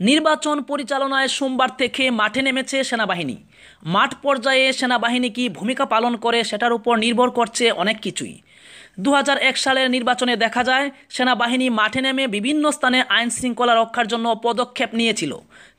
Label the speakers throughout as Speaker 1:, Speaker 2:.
Speaker 1: নির্বাচন পরিচালনায় সোমবার থেকে মাঠে নেমেছে সেনাবাহিনী। মাঠ পর্যায়ে সেনাবাহিনী কি ভূমিকা পালন করে সেটার উপর নির্ভর করছে অনেক কিছুই। দু হাজার এক সালের নির্বাচনে দেখা যায়, সেনাবাহিনী মাঠে নেমে বিভিন্ন স্থানে আইন শৃঙ্খলা রক্ষার জন্য পদক্ষেপ নিয়েছিল।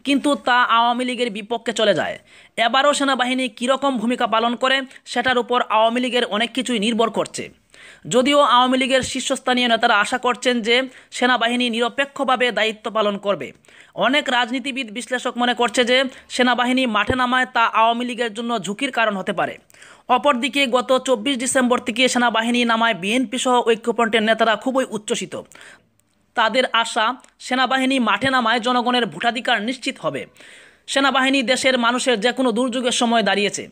Speaker 1: কিন্তু তা আওয়ামী লীগের বিপক্ষে চলে যায়। এবারও সেনাবাহিনী কীরকম ভূমিকা পালন করে, সেটার উপর আওয়ামী লীগের অনেক কিছুই নির্ভর করছে। যদিও আওয়ামী লীগের শীর্ষস্থানীয় নেতারা আশা করছেন যে সেনাবাহিনী নিরপেক্ষভাবে দায়িত্ব পালন করবে। অনেক রাজনীতিবিদ বিশ্লেষক মনে করছে যে সেনাবাহিনী মাঠে নামায় তা আওয়ামী লীগের জন্য ঝুঁকির কারণ হতে পারে। অপরদিকে গত চব্বিশ ডিসেম্বর থেকে সেনাবাহিনী নামায় বিএনপি সহ ঐক্যফ্রন্টের নেতারা খুবই উচ্ছ্বসিত। তাদের আশা, সেনাবাহিনী মাঠে নামায় জনগণের ভোটাধিকার নিশ্চিত হবে। সেনাবাহিনী দেশের মানুষের যে কোনো দুর্যোগের সময় দাঁড়িয়েছে।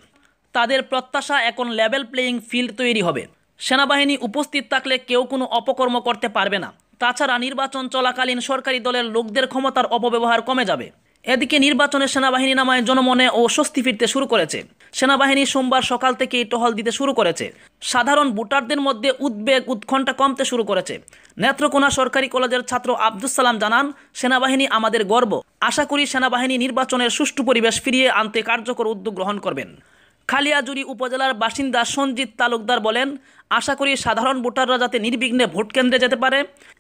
Speaker 1: তাদের প্রত্যাশা এখন লেভেল প্লেয়িং ফিল্ড তৈরি হবে। সেনাবাহিনী উপস্থিত থাকলে কেউ কোনো অপকর্ম করতে পারবে না। তাছাড়া নির্বাচন চলাকালীন সরকারি দলের লোকদের ক্ষমতার অপব্যবহার কমে যাবে। এদিকে নির্বাচনে সেনাবাহিনী নামায় জনমনে ও স্বস্তি ফিরতে শুরু করেছে। সেনাবাহিনী সোমবার সকাল থেকেই টহল দিতে শুরু করেছে। সাধারণ ভোটারদের মধ্যে উদ্বেগ উৎকণ্ঠা কমতে শুরু করেছে। নেত্রকোনা সরকারি কলেজের ছাত্র আব্দুল সালাম জানান, সেনাবাহিনী আমাদের গর্ব। আশা করি সেনাবাহিনী নির্বাচনের সুষ্ঠু পরিবেশ ফিরিয়ে আনতে কার্যকর উদ্যোগ গ্রহণ করবেন। খালিয়াজুরি উপজেলার বাসিন্দা সঞ্জিত তালুকদার বলেন, আশা করি সাধারণ ভোটাররা যাতে নির্বিঘ্নে ভোট কেন্দ্রে যেতে পারে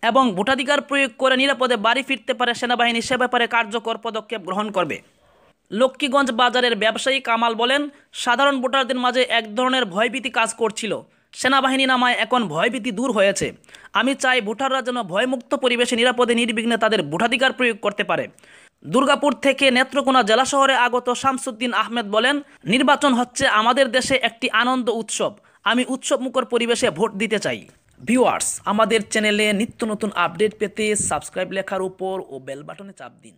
Speaker 1: এবং ভোটাধিকার প্রয়োগ করে নিরাপদে বাড়ি ফিরতে পারে সেনাবাহিনী, সে ব্যাপারে কার্যকর পদক্ষেপ গ্রহণ করবে। লক্ষ্মীগঞ্জ বাজারের ব্যবসায়ী কামাল বলেন, সাধারণ ভোটারদের মাঝে এক ধরনের ভয়ভীতি কাজ করছিল। সেনাবাহিনী নামায় এখন ভয়ভীতি দূর হয়েছে। আমি চাই ভোটাররা যেন ভয়মুক্ত পরিবেশে নিরাপদে নির্বিঘ্নে তাদের ভোটাধিকার প্রয়োগ করতে পারে। দুর্গাপুর থেকে নেত্রকোনা জেলা শহরে আগত শামসুদ্দিন আহমেদ বলেন, নির্বাচন হচ্ছে আমাদের দেশে একটি আনন্দ উৎসব। আমি উৎসবমুখর পরিবেশে ভোট দিতে চাই। ভিউয়ার্স, আমাদের চ্যানেলে নিত্য নতুন আপডেট পেতে সাবস্ক্রাইব লেখার উপর ও বেল বাটনে চাপ দিন।